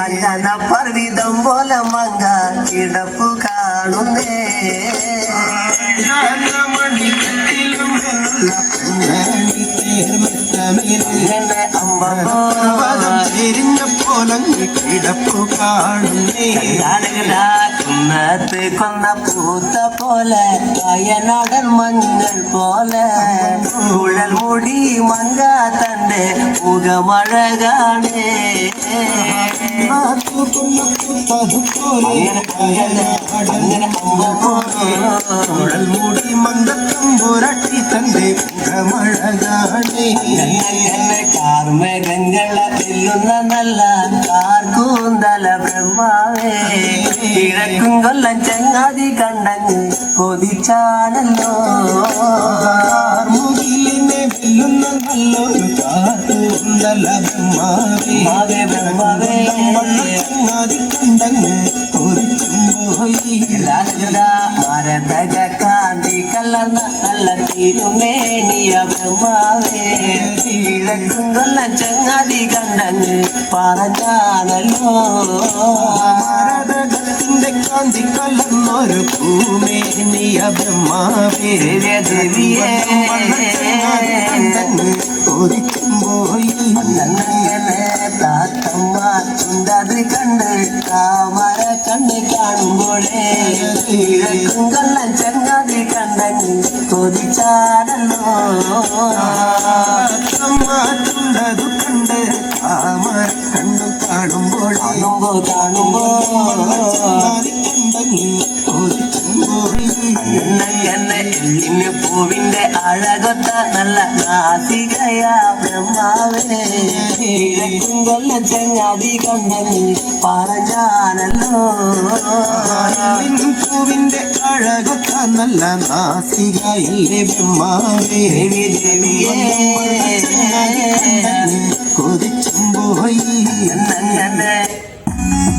അഞ്ചന പർവിതം പോലെ മങ്ക കിടപ്പു കാണുന്നേ ഇങ്ങനെ അമ്പോ തിരിഞ്ഞപ്പോലങ്ങ് കിടപ്പു കാണുന്നേ കുന്നത്ത് കൊന്ന പൂത്ത പോലെ വയനാടൻ മഞ്ഞൾ പോലെ കുഴൽ മുടി മങ്ക തന്റെ മുഖമഴകാണേ. കാണേ മൂടി മന്ദത്തമ്പുരട്ടി തന്റെ മുഖമഴകാണേ കാർമേഘങ്ങള വെല്ലുന്ന നല്ല കാർക്കൂന്തല ബ്രഹ്മാവേ. കിഴക്കും കൊല്ലം ചങ്ങാതി കണ്ടങ്ങ് കൊതിച്ചാണല്ലോ. മുകിലിനെ വെല്ലുന്ന നല്ലൊരു മരതക കാന്തി കലർന്ന നല്ല തിരുമേനിയ ബ്രഹ്മാവേ കിഴക്കും കൊല്ലം ചങ്ങാതി കണ്ടങ്ങ് പറഞ്ഞാണല്ലോ ഭാരതത്തിന്റെ കാന്തി കലർന്നൊരു ഭൂമേനിയ ബ്രഹ്മാവേ ദേവിയെ കണ്ടങ്ങ് അങ്ങനെ താത്തമ്മ ചുണ്ടത് കണ്ട് താമര കണ്ണ് കാണുമ്പോഴേ കിഴക്കും കൊല്ലം ചങ്ങാതി കണ്ടങ്ങ് കൊതിച്ചാണല്ലോ മാറ്റുണ്ടതു കണ്ട് താമര കണ്ണു കാണുമ്പോൾ കാണുമ്പോ കാണുമ്പോ കണ്ടങ്ങ് കൊതിച്ചും എന്നെ എല്ലിന് പൂവിന്റെ അഴകൊത്ത നല്ല നാസികയാ ബ്രഹ്മാവേ. കിഴക്കും കൊല്ലം ചങ്ങാതി കണ്ടങ്ങ് പറഞ്ഞാണല്ലോ പൂവിന്റെ അഴകൊത്ത നല്ല നാസികയല്ലേ ബ്രഹ്മാവേ. ദേവി ദേവിയേ.